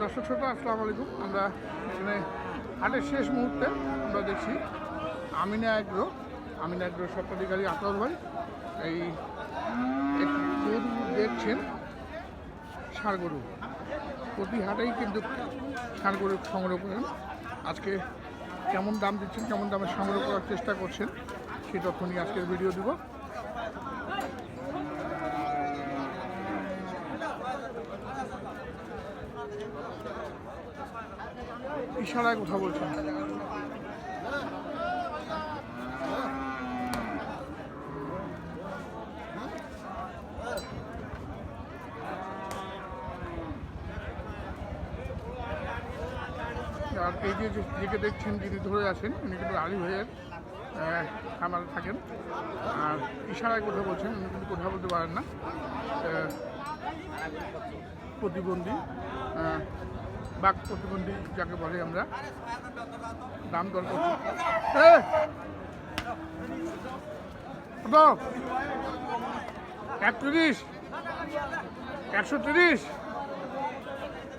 দর্শক শ্রোতা, আসসালামু আলাইকুম। আমরা এখানে হাটের শেষ মুহূর্তে আমরা দেখছি আমিনা এগ্রো। আমিনা এগ্রো সত্ত্বাধিকারী আতর ভাই এই দেখছেন ষাড় গরু প্রতি হাটেই কিন্তু ষাড় গরু সংগ্রহ করেন। আজকে কেমন দাম দিচ্ছেন, কেমন দামে সংগ্রহ করার চেষ্টা করছেন সেই তখনই আজকের ভিডিও দিব। ইশারায় কথা বলছেন আর এই যে যেকে দেখছেন, যিনি ধরে আছেন, উনি কিন্তু আলী ভাইয়ের খামারে থাকেন। আর ইশারায় কথা বলছেন, উনি কিন্তু কথা বলতে পারেন না। প্রতিবন্ধী। বাক প্রতিবন্ধী যাকে বলে আমরা দাম দর করছি! কত একত্রিশ একশো তিরিশ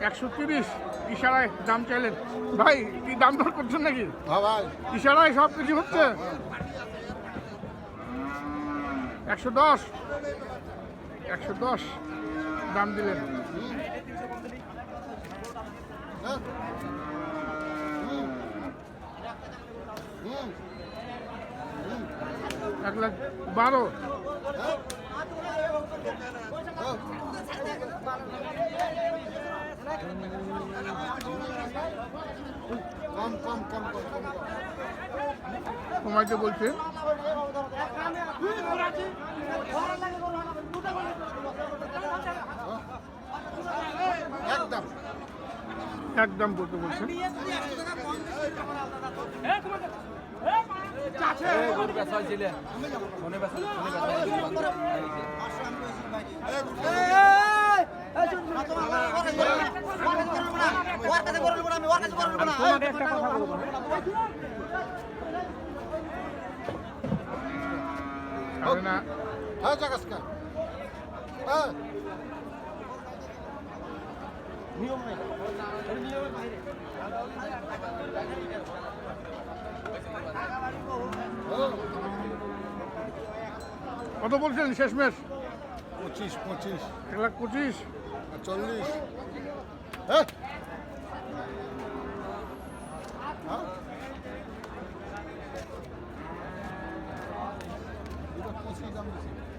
একশো তিরিশ ইশারায় দাম চাইলেন। ভাই কি দাম দর করছেন নাকি? হ্যাঁ ইশারায় সব কিছু হচ্ছে। একশো দশ একশো দশ দাম দিলেন। এক লাখ বারো। কম কম কম কম। কম কম কমাইতে বলছে একদম বলতে বলছেন না হ্যাঁ জাগাসকা হ্যাঁ কত বলছেন শেষমেশ? পঁচিশ পঁচিশ। এক লাখ পঁচিশ? চল্লিশ। হ্যাঁ? পঁচিশ দাম দিছি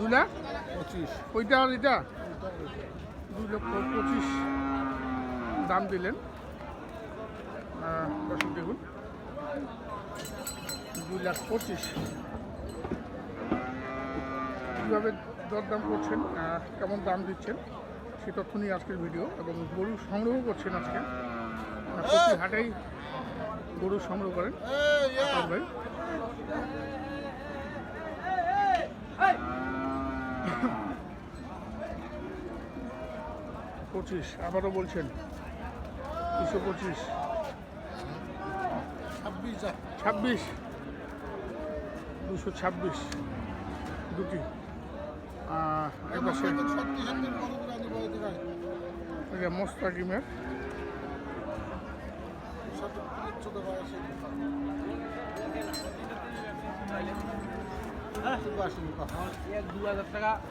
দু লাখ? পঁচিশ। ওইটা আর এটা? দুই লক্ষ পঁচিশ। দাম দিলেন। দর্শক দেখুন। দুই লাখ পঁচিশ। কীভাবে দরদাম করছেন কেমন দাম দিচ্ছেন সে তথ্য নিয়ে আজকের ভিডিও এবং গরু সংগ্রহ করছেন আজকে। প্রতি হাটেই গরু সংগ্রহ করেন এই ইয়া আতর ভাই পঁচিশ আবারও বলছেন। দুশো পঁচিশ। ছাব্বিশ ছাব্বিশ। দুশো ছাব্বিশ। দুটি। আহ, এই পাশে সত্যি সত্যি বড় করে আনি বলে দিলাই এটা মোস্তাকিমের সত্যি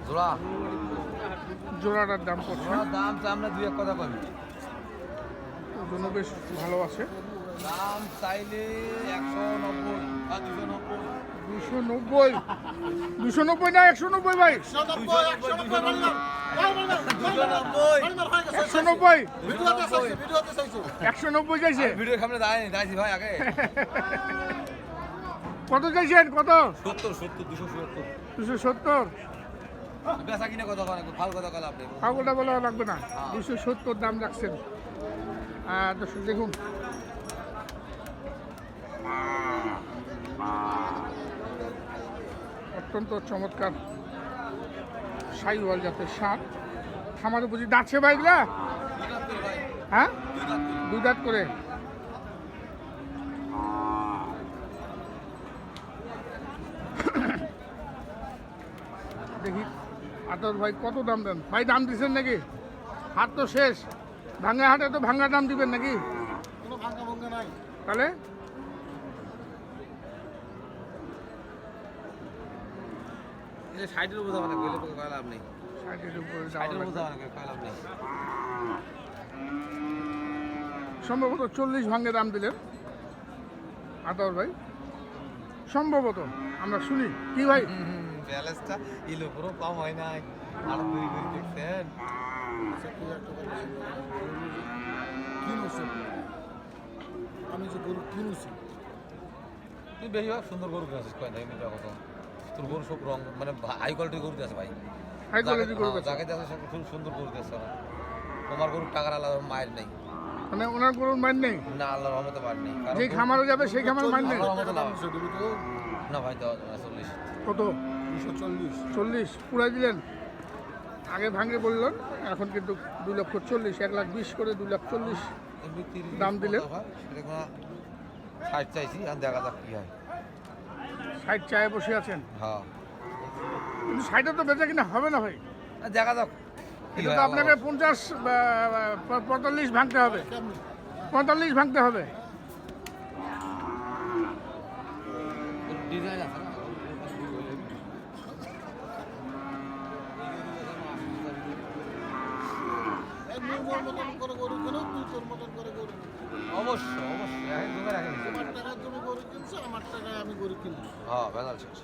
জোড়া? জোড়াটার দাম জোড়ার দাম চা আমরা দুই এক কথা পাবি ওজন্য বেশ ভালো আছে। দাম চাইলে একশো নব্বই বা দুশো নব্বই। দুশো নব্বই? দুশো নব্বই না একশো নব্বই ভাই? একশো নব্বই একশো নব্বই দুশো নব্বই। একশো নব্বই? চাইছে ভিডিওতে চাইছে। একশো নব্বই চাইছে? ভিডিওর সামনে দাঁড়ায়নি দাঁড়াইছি ভাই আগে। কত চাইছেন? কত? সত্তর সত্তর দুশো সত্তর। দুশো সত্তর? বেচা কিনে কথা ফাল কথা কয় আপনি। পাগলটা বলা লাগবে না। দুশো সত্তর দাম রাখছেন। আর দর্শক দেখুন। অত্যন্ত চমৎকার সাইওয়াল জাতের সার। খামারে বুঝি দাঁতছে বাইকলা হ্যাঁ? দুই দাঁত করে দেখি আতর ভাই কত দাম দেন? ভাই দাম দিচ্ছেন নাকি? হাট তো শেষ। ভাঙ্গা হাটে তো ভাঙ্গা দাম দিবেন নাকি? তাহলে? এই সাইডের বোঝা গেলে কয় লাভ নেই। ষাটের উপরে সাইডের লাগবে। বোঝা কয় লাভ নেই। সম্ভবত চল্লিশ ভাঙ্গে দাম দিলেন আতর ভাই। সম্ভবত। আমরা শুনি। কি ভাই? ব্যালেন্সটা ইলো পুরো কম হয় নাই। আর দুই দুই দেখছেন আচ্ছা। গরু আমি যে গরু কিনুছি। তুই বেশিরভাগ সুন্দর গরু কিনেছিস কয় না এমনি কত তোর গরু সব রং মানে হাই কোয়ালিটির গরু আছে ভাই। হাই কোয়ালিটি যাকে- করবে হ্যাঁ, যাকে দেখো সে খুব সুন্দর গরু দিয়েছে তোমার গরু টাকার আলাদা মায়ের নেই। মানে ওনার গরুর মাইন নেই? না আল্লাহর রহমতে মার নেই যে খামারে যাবে সেই খামার মাইন নেই। না ভাই চল্লিশ। কত? চল্লিশ। চল্লিশ। পুরাই দিলেন? আগে ভাঙে বললেন এখন কিন্তু দুই লক্ষ চল্লিশ এক লাখ বিশ করে দুই লাখ চল্লিশ দাম দিলেন? হয়? ষাট চাইছি আর দেখা যাক কি হয়। ষাট চায়ে বসে আছেন? হ্যাঁ। কিন্তু ষাটে তো বেচা কিনা হবে না ভাই। আর দেখা যাক। কি এটা হয়? তো আপনাকে পঞ্চাশ পঁয়তাল্লিশ ভাঙতে হবে। পঁয়তাল্লিশ ভাঙতে হবে। ডিজাইন আছে অবশ্যই অবশ্যই। এক জমে রাখেন তোমার টাকার জমি গরু কিনছো আমার টাকায় আমি গরু কিনবো হ্যাঁ শেষ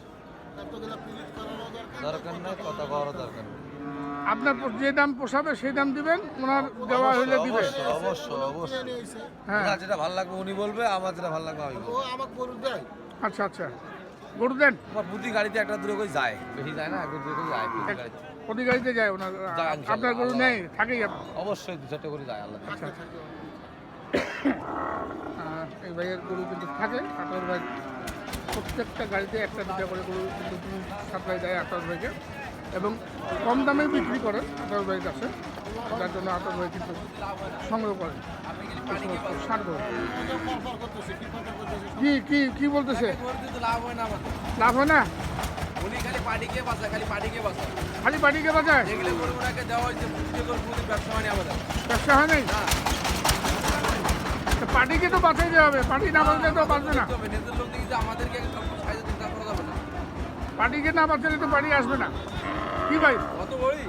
দরকার নাই কথা কওয়ারও দরকার নেই। আপনার যে দাম পোষাবে সেই দাম দিবেন ওনার দেওয়া হলে দিবে অবশ্যই অবশ্যই। হ্যাঁ। যেটা ভালো লাগবে উনি বলবে আমার যেটা ভালো লাগবে আমি ও আমাকে গরু দেয়। আচ্ছা আচ্ছা। গরু দেন। আমার বুদ্ধি গাড়িতে একটা দূরে করে যায়। বেশি যায় না একটু দূরে করে যায় প্রতি গাড়িতে। যায় ওনার আপনার গরু নেই থাকেই। অবশ্যই দু চারটে করে যায় আল্লাহ। আচ্ছা। এই ভাইয়ের গরু কিন্তু থাকে আতর ভাই প্রত্যেকটা গাড়িতে একটা দুটা করে গরু কিন্তু সাপ্লাই দেয় আতর ভাইকে। এবং কম দামে বিক্রি করেন আতর ভাইয়ের কাছে যার জন্য আতর ভাই কিন্তু সংগ্রহ করেন। সার কি কি কি বলতেছে? লাভ হয় না? আমাদের লাভ না উনি খালি পার্টিকে বাঁচা খালি পার্টিকে বাঁচা খালি যেগুলো ওনাকে দেওয়া হয়েছে করে কোনো ব্যবসা হয়নি আমাদের। ব্যবসা হয় নাই? পার্টিকে তো বাঁচাইতে হবে। পার্টি না বাঁচলে তো বাঁচবে না। তবে নিজের লোক আমাদেরকে সব চিন্তা করা যাবে না। পার্টিকে না বাঁচালে তো পার্টি আসবে না। কি ভাই? কত বড়ি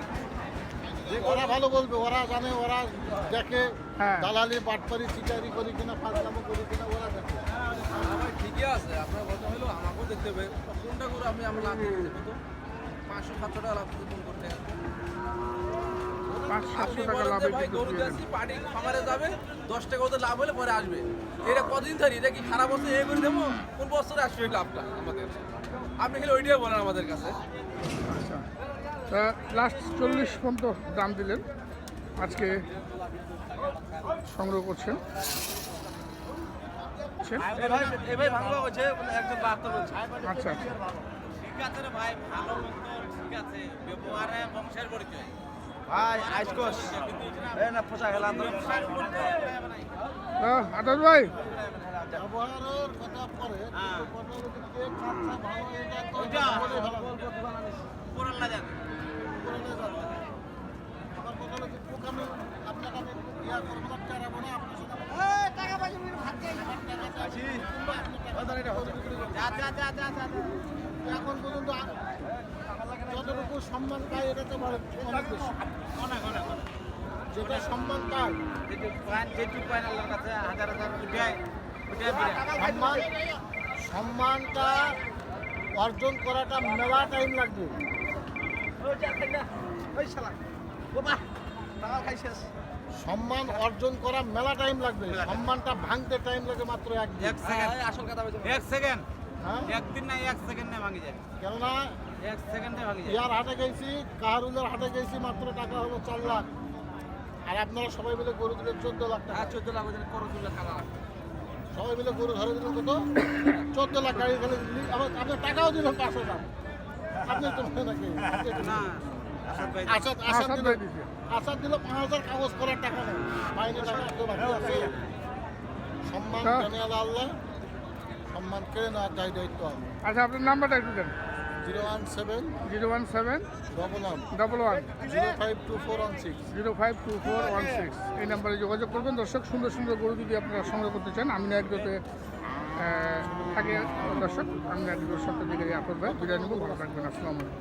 ওরা ভালো বলবে ওরা জানে ওরা দেখে। হ্যাঁ। দালালি বাটপারি চিটারি করি কিনা ফাজলামো করি কিনা ওরা দেখে। আমার ঠিকই আছে। আপনার কথা হলো? আমাকেও দেখতে হবে। কোনটা করে আমি আমরা লাভ দিতে কত পাঁচশো সাতশো টাকা লাভ দিতে করতে। আপনি বলেন যে ভাই গরু দেন। খামারে যাবে দশ টাকা ওদের লাভ হলে পরে আসবে। এটা কদিন ধরি? এটা কি সারা বছর এ করে দেবো? কোন বছরে আসবে লাভটা আমাদের? আপনি খালি ওইটাই বলেন আমাদের কাছে। আচ্ছা। তা লাস্ট চল্লিশ পর্যন্ত দাম দিলেন। আজকে সংগ্রহ করছেন। বাহাত্তর বলছে আচ্ছা আচ্ছা। ঠিক আছে ভাই ভালো মন্দ ঠিক আছে ব্যবহারে বংশের পরিচয় ভাই আইসকোস এই না পোষা আদার ভাই। ব্যবহারের কথা পরে আপনাকে আমি এখন পর্যন্ত যতটুকু সম্মান পায় এটা তো অনেক বেশি যেটা সম্মান পায় হাজার হাজার সম্মানটা অর্জন করাটা মেলা টাইম লাগবে। সম্মান অর্জন করা মেলা টাইম লাগবে। সম্মানটা ভাঙতে টাইম লাগে মাত্র এক সেকেন্ড আসল কথা বলছি। এক সেকেন্ড হ্যাঁ? একদিন না এক সেকেন্ডে ভাঙি যায়। কেননা এক সেকেন্ডে ভাঙি যায়। ইয়ার হাটে গেছি কাহারুলের হাটে গেছি মাত্র টাকা হলো চার লাখ। আর আপনারা সবাই মিলে গরু চোদ্দ লাখ টাকা। চোদ্দ লাখ করো টাকা সবাই মিলে গরু ধরে দিলেন কত? চোদ্দ লাখ গাড়ি খালি আবার আপনার টাকাও দিলেন পাঁচ হাজার পাঁচ হাজার করার টাকা আল্লাহ সম্মান দায় দায়িত্ব আচ্ছা আপনার নাম্বারটা একটু দেন। Zero one seven zero one seven double one double one zero five two four one six. Zero five two four one six. এই নাম্বারে যোগাযোগ করবেন। দর্শক সুন্দর সুন্দর গরু যদি আপনারা সংগ্রহ করতে চান আমি একদতে থাকে দর্শক আমরা একটু সপ্তাহ থেকে আপনার বিদায় নেব ভালো থাকবেন আসসালামাইকুম